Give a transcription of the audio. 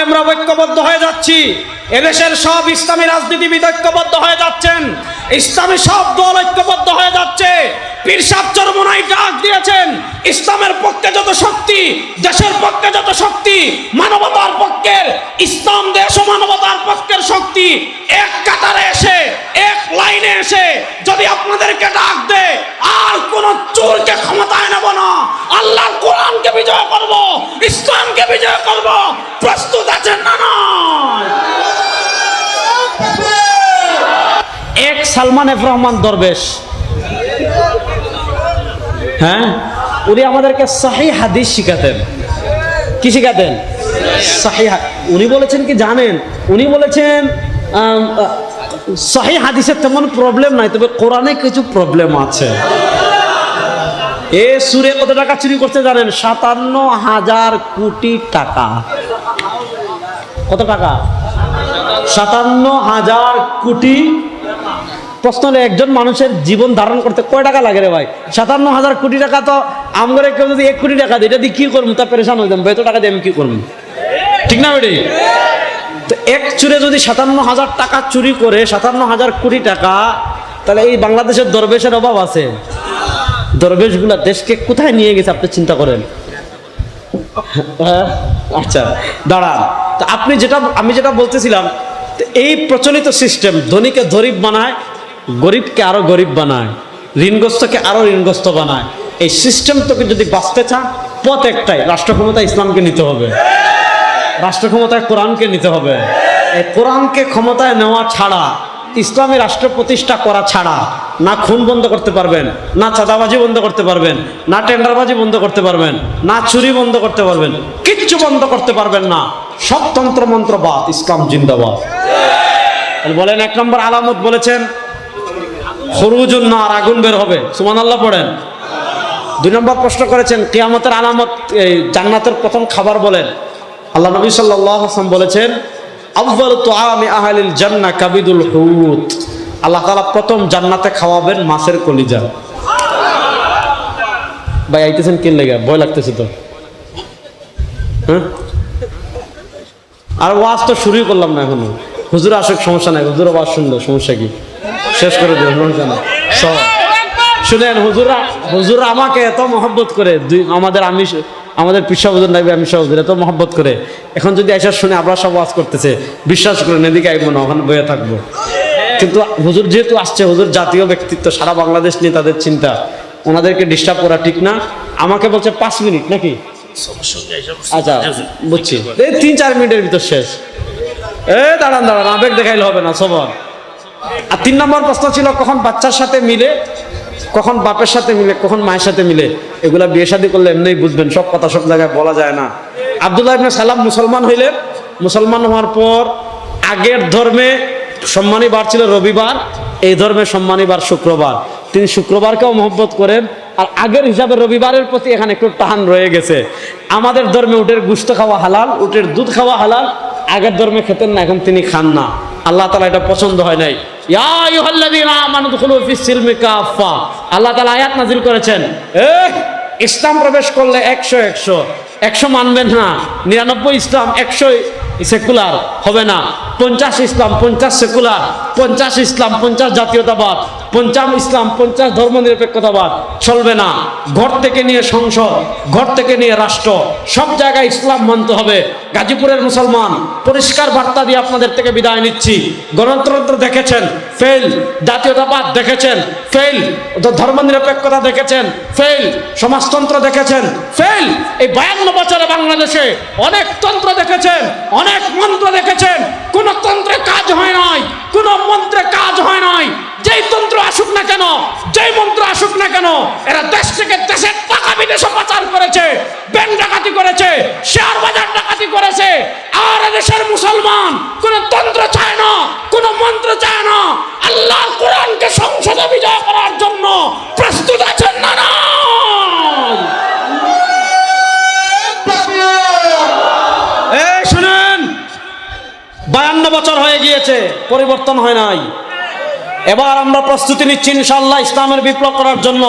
আলেমরা ঐক্যবদ্ধ হয়ে যাচ্ছি। এদেশের সব ইসলামী রাজনীতিবিদ ঐক্যবদ্ধ হয়ে যাচ্ছেন। ইসলামী সব দল ঐক্যবদ্ধ হয়ে যাচ্ছে। পীর সাহ ডাক দিয়েছেন, ইসলামের পক্ষে যত শক্তি, দেশের পক্ষে যত শক্তি, মানবতার পক্ষের, ইসলাম দেশ ও মানবতার পক্ষের শক্তি এক কাতারে এসে, এক লাইনে এসে যদি আপনাদেরকে ডাক দে আর কোন চোরকে ক্ষমতায় নেব না। আল্লাহর কোরআনকে বিজয় করব ইসলামকে বিজয় করব প্রস্তুত আছেন না নয় এক সালমান এফ রহমান দরবেশ। হ্যাঁ? উনি আমাদেরকে সাহি হাদিস শিখাতেন। কি শিখাতেন? সাহি উনি বলেছেন কি জানেন? উনি বলেছেন সাহি হাদিসের তেমন প্রবলেম নাই, তবে কোরআনে কিছু প্রবলেম আছে। এ সুরে কত টাকা চুরি করতে জানেন? সাতান্ন হাজার কোটি টাকা। কত টাকা? সাতান্ন হাজার কোটি প্রশ্ন হলো একজন মানুষের জীবন ধারণ করতে কয় টাকা লাগে রে ভাই? সাতান্ন হাজার কোটি টাকা তো আমগরে কেউ যদি এক কোটি টাকা দিই এটা দিয়ে কি করব? তা পেরেশান যাব। এত টাকা দিয়ে আমি কি করব? ঠিক না বেটি? তো এক চুরে যদি সাতান্ন হাজার টাকা চুরি করে সাতান্ন হাজার কোটি টাকা তাহলে এই বাংলাদেশের দরবেশের অভাব আছে। দরবেশগুলা দেশকে কোথায় নিয়ে গেছে আপনি চিন্তা করেন? হ্যাঁ, আচ্ছা দাঁড়ান। তা আপনি যেটা আমি যেটা বলতেছিলাম এই প্রচলিত সিস্টেম ধনীকে ধরিব বানায় গরিবকে আরও গরিব বানায়, ঋণগ্রস্তকে আরও ঋণগ্রস্ত বানায়। এই সিস্টেম তোকে যদি বাঁচতে চান পথ একটাই রাষ্ট্র ক্ষমতা ইসলামকে নিতে হবে। রাষ্ট্র ক্ষমতায় কোরআনকে নিতে হবে। এই কোরআনকে ক্ষমতায় নেওয়া ছাড়া, ইসলামী রাষ্ট্র প্রতিষ্ঠা করা ছাড়া না খুন বন্ধ করতে পারবেন, না চাঁদাবাজি বন্ধ করতে পারবেন, না টেন্ডারবাজি বন্ধ করতে পারবেন, না চুরি বন্ধ করতে পারবেন, কিচ্ছু বন্ধ করতে পারবেন না। সব তন্ত্র মন্ত্র বাদ ইসলাম জিন্দাবাদ। বলেন এক নম্বর আলামত বলেছেন হরুজুন আর আগুন বের হবে। সুমান আল্লাহ পড়েন। দুই নম্বর প্রশ্ন করেছেন, কিয়ামতের আলামত জান্নাতের প্রথম খাবার বলেন। আল্লাহ নবী আলাইহি ওয়াসাল্লাম বলেছেন আউয়াল তুআমি আহলিল জান্নাহ কাবিদুল হুত আল্লাহ তাআলা প্রথম জান্নাতে খাওয়াবেন মাছের কলিজা। ভাই, আইতেছেন কি লেগে? ভয় লাগতেছে তো। হ্যাঁ? আর ওয়াজ তো শুরুই করলাম না এখনও। হুজুর আসুক, সমস্যা নাই। হুজুর ওয়াজ শুনলো, সমস্যা কি? শেষ করে দেবো সমস্যা নাই সব শুনেন হুজুরা হুজুর আমাকে এত মহব্বত করে, দুই আমাদের আমি আমাদের পিসা হুজুর নাইবে আমি হুজুর এত মহব্বত করে। এখন যদি এসে শুনে আমরা সব ওয়াজ করতেছে, বিশ্বাস করেন, এদিকে আইব না, ওখানে বয়ে থাকব। কিন্তু হুজুর যেহেতু আসছে, হুজুর জাতীয় ব্যক্তিত্ব, সারা বাংলাদেশ নিয়ে তাদের চিন্তা। ওনাদেরকে ডিস্টার্ব করা ঠিক না। আমাকে বলছে, পাঁচ মিনিট নাকি? আচ্ছা বুঝছি। এই তিন চার মিনিটের ভিতর শেষ। এ দাঁড়ান দাঁড়ান, আবেগ দেখাইলে হবে না সবর আর তিন নম্বর প্রশ্ন ছিল, কখন বাচ্চার সাথে মিলে, কখন বাপের সাথে মিলে, কখন মায়ের সাথে মিলে? এগুলা বিয়ে শাদী করলে এমনি বুঝবেন, সব কথা সব জায়গায় বলা যায় না। আবদুল্লাহ ইবনে সালাম মুসলমান হইলেন মুসলমান হওয়ার পর আগের ধর্মে সম্মানী বার ছিল রবিবার, এই ধর্মে সম্মানী বার শুক্রবার। তিনি শুক্রবারকেও মহব্বত করেন, আর আগের হিসাবে রবিবারের প্রতি এখানে একটু টান রয়ে গেছে। আমাদের ধর্মে উটের গুস্ত খাওয়া হালাল, উটের দুধ খাওয়া হালাল, আগের ধর্মে খেতেন না, এখন তিনি খান না। আল্লাহ তালা এটা পছন্দ হয় নাই। আল্লাহ তালা আয়াত করেছেন। প্রবেশ করলে একশো একশো। একশো মানবেন নিরানব্বই একশো সেকুলার হবে না। পঞ্চাশ পঞ্চাশ সেকুলার। পঞ্চাশ পঞ্চাশ জাতীয়তাবাদ। পঞ্চাশ ইসলাম, পঞ্চাশ ধর্মনিরপেক্ষতাবাদ চলবে না। ঘর থেকে নিয়ে সংসদ, ঘর থেকে নিয়ে রাষ্ট্র, সব জায়গায় ইসলাম মানতে হবে। গাজীপুরের মুসলমান, পরিষ্কার বার্তা দিয়ে আপনাদের থেকে বিদায় নিচ্ছি। গণতন্ত্র দেখেছেন, ফেল। জাতীয়তাবাদ দেখেছেন, ফেল। ধর্মনিরপেক্ষতা দেখেছেন, ফেল। সমাজতন্ত্র দেখেছেন, ফেল। এই বায়ান্ন বছরে বাংলাদেশে অনেক তন্ত্র দেখেছেন, অনেক মন্ত্র দেখেছেন। কোন তন্ত্রে কাজ হয় নাই, কোন মন্ত্রে কাজ হয় নাই। যেই তন্ত্র আসুক না কেন, যেই মন্ত্র আসুক না কেন, এরা দেশ থেকে দেশের টাকা বিদেশে পাচার করেছে, ব্যাংক ডাকাতি করেছে, শেয়ার বাজার ডাকাতি করেছে। আর দেশের মুসলমান কোন তন্ত্র চায় না, কোন মন্ত্র চায় না। আল্লাহ কোরআনকে সংসদে বিজয় করার জন্য প্রস্তুত আছেন না না? বায়ান্ন বছর হয়ে গিয়েছে, পরিবর্তন হয় নাই। এবার আমরা প্রস্তুতি নিচ্ছি ইনশাল্লাহ ইসলামের বিপ্লব করার জন্য।